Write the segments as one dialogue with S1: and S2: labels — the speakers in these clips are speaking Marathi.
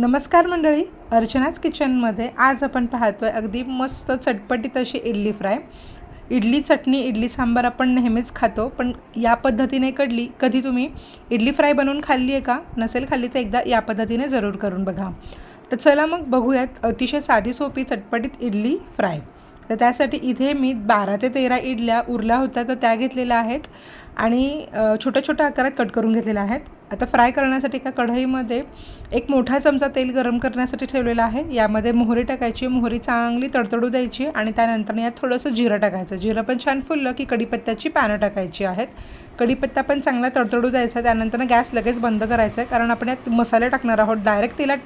S1: नमस्कार मंडळी अर्चनाच किचनमध्ये आज आपण पाहतो आहे अगदी मस्त चटपटीत अशी इडली फ्राय. इडली चटणी इडली सांबार आपण नेहमीच खातो पण या पद्धतीने कडली कधी तुम्ही इडली फ्राय बनवून खाल्ली आहे का? नसेल खाल्ली तर एकदा या पद्धतीने जरूर करून बघा. तर चला मग बघूयात अतिशय साधी सोपी चटपटीत इडली फ्राय. तर त्यासाठी इथे मी बारा ते तेरा इडल्या उरल्या होत्या तर त्या घेतलेल्या आहेत. आणि छोट्या छोट्या आकारात कट करून घेतलेल्या आहेत. आता फ्राय करण्यासाठी एका कढईमध्ये एक मोठा चमचा तेल गरम करण्यासाठी ठेवलेला आहे. यामध्ये मोहरी टाकायची मोहरी चांगली तडतडू द्यायची आणि त्यानंतर यात थोडंसं जिरं टाकायचं. जिरं पण छान फुललं की कढीपत्त्याची पानं टाकायची आहेत. कढीपत्ता पण चांगला तडतडू द्यायचा त्यानंतर गॅस लगेच बंद करायचा आहे. कारण आपण यात मसाले टाकणार आहोत. डायरेक्ट तेलात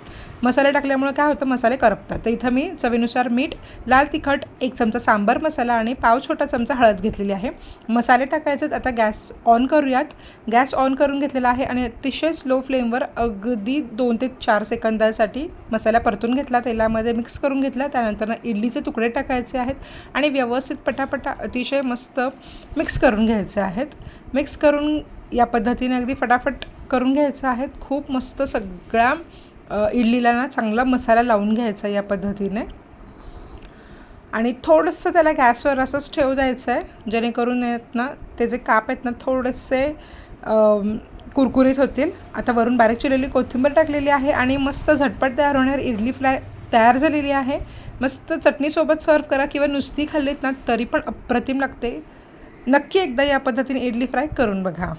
S1: मसाले टाकल्यामुळे काय होतं? मसाले करपतात. तर इथं मी चवीनुसार मीठ लाल तिखट एक चमचा सांबार मसाला आणि पाव छोटा चमचा हळद घेतलेली आहे. मसाले टाकायचे आता गॅस ऑन करूयात. गॅस ऑन करून घेतलेला आहे आणि अतिशय स्लो फ्लेमवर अगदी दोन ते चार सेकंदासाठी मसाला परतून घेतला तेलामध्ये मिक्स करून घेतला त्यानंतर इडलीचे तुकडे टाकायचे आहेत आणि व्यवस्थित पटापटा अतिशय मस्त मिक्स करून घ्यायचे आहेत. मिक्स करून या पद्धतीने अगदी फटाफट करून घ्यायचं आहेत. खूप मस्त सगळ्या इडलीला ना चांगला मसाला लावून घ्यायचा या पद्धतीने. आणि थोडंसं त्याला गॅसवर असंच ठेवू द्यायचं आहे जेणेकरून आहेत ना ते जे काप आहेत ना थोडेसे कुरकुरीत होतील. आता वरून बारीक चिरलेली कोथिंबीर टाकलेली आहे आणि मस्त झटपट तयार होणार इडली फ्राय तयार झालेली आहे. मस्त चटणीसोबत सर्व करा किंवा नुसती खाल्लीत ना तरी पण अप्रतिम लागते. नक्की एकदा या पद्धतीने इडली फ्राय करून बघा.